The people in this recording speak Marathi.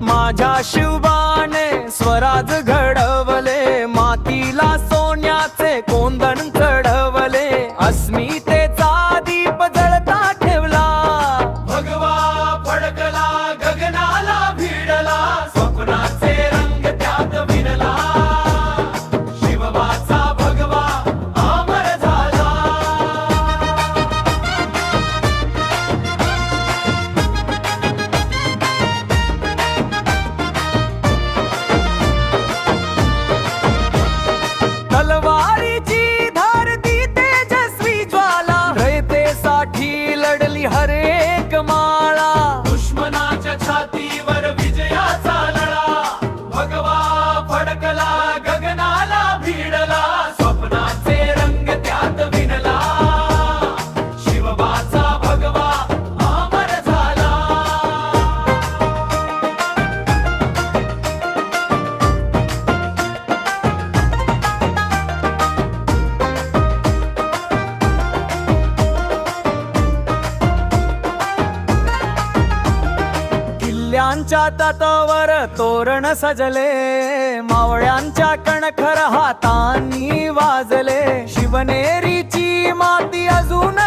माझ्या शिवबाने स्वराज घडवले मातीला सोन्याचे कोंदण तलवारीची धारती तेजस्वी ज्वाला. रयतेसाठी लढली हरेक माळा. दुश्मनाच्या छातीवर विजयाचा लढा भगवा फडकला गग मावळ्यांच्या तटावर तोरण सजले मावळ्यांच्या कणखर हातांनी वाजले. शिवनेरीची माती अजून